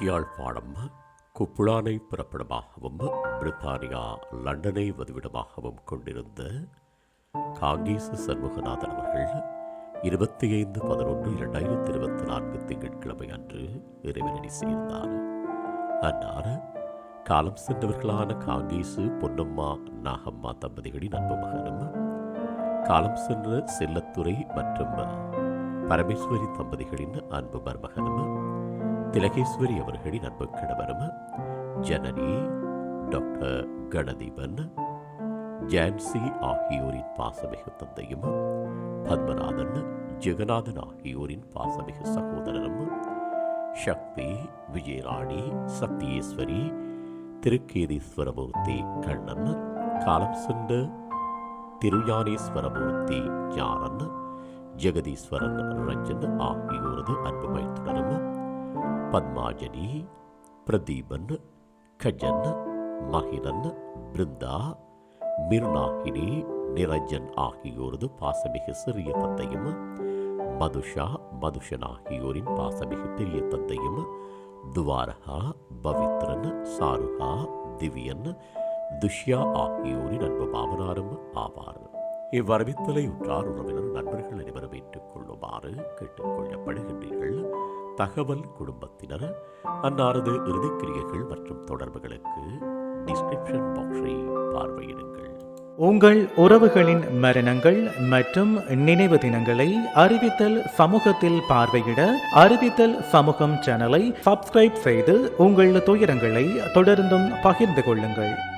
யாழ்ப்பாணம் குப்புளானை பிறப்பிடமாகவும் பிரித்தானியா லண்டனை வதிவிடமாகவும் கொண்டிருந்த காங்கேசு சண்முகநாதன் அவர்கள் இருபத்தி ஐந்து பதினொன்று இரண்டாயிரத்தி இருபத்தி நான்கு திங்கட்கிழமை அன்று இறைவனடி சேர்ந்தார். அன்னார் காலம் சென்றவர்களான காங்கேசு பொன்னம்மா நாகம்மா தம்பதிகளின் அன்பு மகனும் காலம் சென்ற செல்லத்துறை மற்றும் பரமேஸ்வரி தம்பதிகளின் அன்பு மருமகனும் திலகேஸ்வரி அவர்களின் அன்பு கணவரும் ஜனனி டாக்டர் கணதீபன் ஜான்சி ஆகியோரின் பாசமிகு தந்தையும் பத்மநாதன் ஜெகநாதன் ஆகியோரின் பாசமிகு சகோதரரும் சக்தி விஜயராணி சத்தியேஸ்வரி திருக்கேதீஸ்வரமூர்த்தி கண்ணன் காலம் சென்ற திருஞானேஸ்வரமூர்த்தி ஞானன் ஜெகதீஸ்வரன் ரஞ்சன் ஆகியோரது அன்பு பத்மாஜனி பிரதீபன் கஜன் மகிரன் பிருந்தா மிருநாகினி நிரஞ்சன் ஆகியோரது பாசமிகு சிறிய தந்தையும் மதுஷா மதுஷன் ஆகியோரின் பாசமிகு பெரிய தந்தையும் துவாரகா பவித்ரன் சாருகா திவ்யன் துஷ்யா ஆகியோரின் அன்பு மாமனாரும் ஆவார். இவ்வரவித்தலை உற்றார் உறவினர் நண்பர்கள் அனைவரும் ஏற்றுக்கொள்ளுமாறு கேட்டுக்கொள்ளப்படுகின்றீர்கள். தகவல் குடும்பத்தினர் அன்னாரது இறுதிக்கிரியைகள் மற்றும் தொடர்புகளுக்கு டிஸ்கிரிப்ஷன் பாக்ஸை பார்வையிடுங்கள். உங்கள் உறவுகளின் மரணங்கள் மற்றும் நினைவு தினங்களை அறிவித்தல் சமூகத்தில் பார்வையிட அறிவித்தல் சமூகம் சேனலை சப்ஸ்கிரைப் செய்து உங்கள் துயரங்களை தொடர்ந்தும் பகிர்ந்து கொள்ளுங்கள்.